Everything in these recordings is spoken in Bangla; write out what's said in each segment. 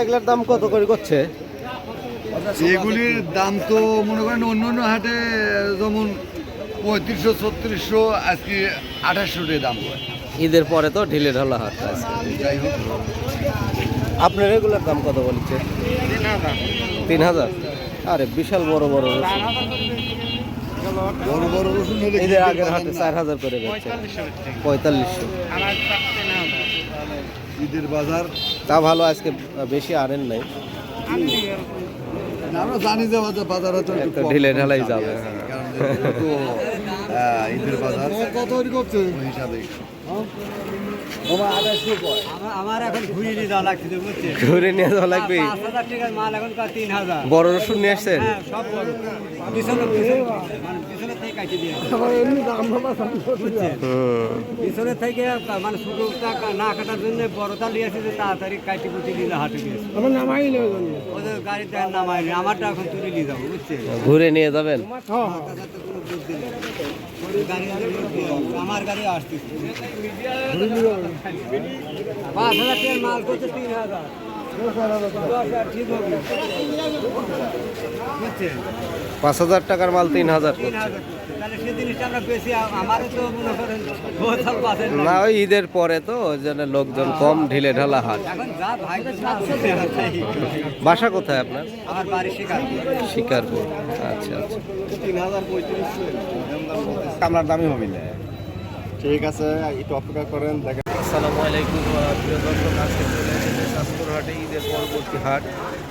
এগুলোর দাম কত করে করছে? এগুলির দাম তো মনে করেন অন্য অন্য হাটে যেমন পঁয়ত্রিশশো ছত্রিশশো আজকে আঠাশশো টাকা দাম হয়। ঈদের পরে তো ঢিলে ঢালা হাট। আছে যাই হোক। আপনার এগুলোর দাম কত বলছে? তিন হাজার? আরে বিশাল বড় বড়। বড় বড় রসুন হলে ঈদের আগের হাটে চার হাজার করে বেচছে পঁয়তাল্লিশশো। ঈদের বাজার। তা ভালো আজকে বেশি আনেন নাই। আমরা জানি যে বাজার হয়তো ঢিলে ঢালাই যাবে, যাবে, হ্যাঁ, ঈদের বাজার। কত করছে। ওই হিসাবে। ঘুরে নিয়ে যাওয়া লাগবে? বড় রসুন নিয়ে আসছেন? হ্যাঁ মানে থেকে মানে না কাটার জন্য বড়টা নিয়ে আসে যে তাড়াতাড়ি কাটি কুটি দিলে হাটে ওদের গাড়ি নামাই আমারটা এখন তুলে নিয়ে যাব বুঝছে ঘুরে নিয়ে যাবেন? আমার গাড়ি আসতেছে। পাঁচ হাজার মাল করছে তিন হাজার। পাঁচ হাজার টাকার মাল তিন হাজার। না ওই ঈদের পরে তো ওই জন্য লোকজন কম ঢিলে ঢালা হাট বাসা কোথায় আপনার? শিকার শিকারপুর। আচ্ছা আচ্ছা। তিন হাজার পঁয়ত্রিশ আপনার দামই হবে না। ঠিক আছে একটু অপেক্ষা করেন দেখেন। আসসালামু আলাইকুম প্রিয় দর্শক আজকে চলে হাটে, ঈদের পরবর্তী হাট,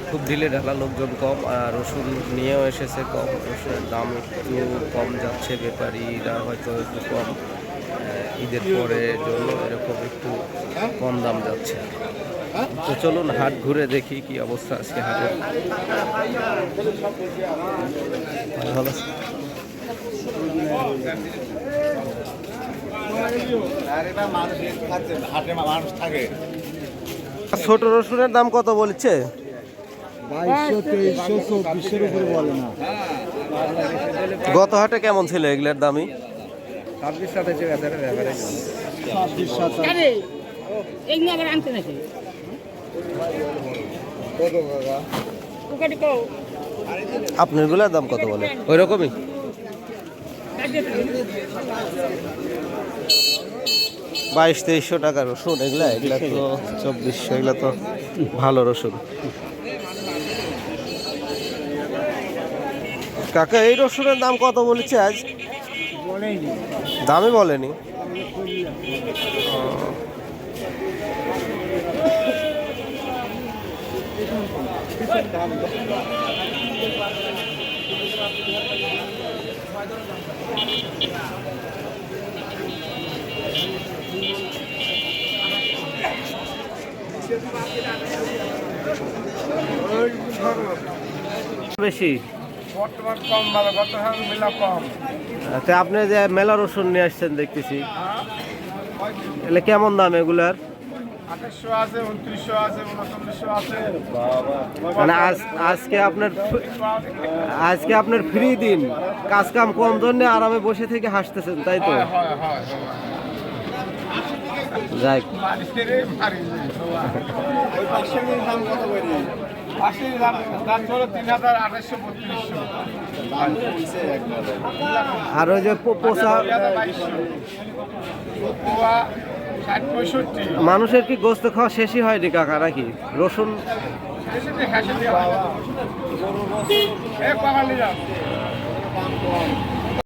খুব ঢিলে ঢালা লোকজন কম আর রসুন নিয়েও এসেছে কম, রসুনের দাম একটু কম যাচ্ছে ব্যাপারীরা হয়তো একটু কম ঈদের পরে জন্য এরকম একটু কম দাম যাচ্ছে। তো চলুন হাট ঘুরে দেখি কি অবস্থা আজকে হাটের? হাটে মানুষ থাকে। ছোট রসুনের দাম কত বলছে? গত হাটে কেমন ছিল এগুলোর দামই? আপনারগুলার দাম কত বলে? ওই রকমই বাইশ তেইশশো টাকা রসুন এগুলা এগুলা তো চব্বিশশো এগুলা তো ভালো রসুন কাকা এই রসুনের দাম কত বলেছে আজ দামই বলেনি। বেশি? বর্তমান কম ভালো গত হাজার কম। আচ্ছা আপনি যে মেলা রসুন নিয়ে আসছেন দেখতেছি। এলে কেমন দাম এগুলার? মানে আজ আজকে আপনার আজকে আপনার ফ্রি দিন। কাজ কাম কম জন্য আরামে বসে থেকে হাসতেছেন তাই তো? যাই আর ওই যে মানুষের কি গোস্ত খাওয়া শেষই হয়নি কাকা নাকি? রসুন এসে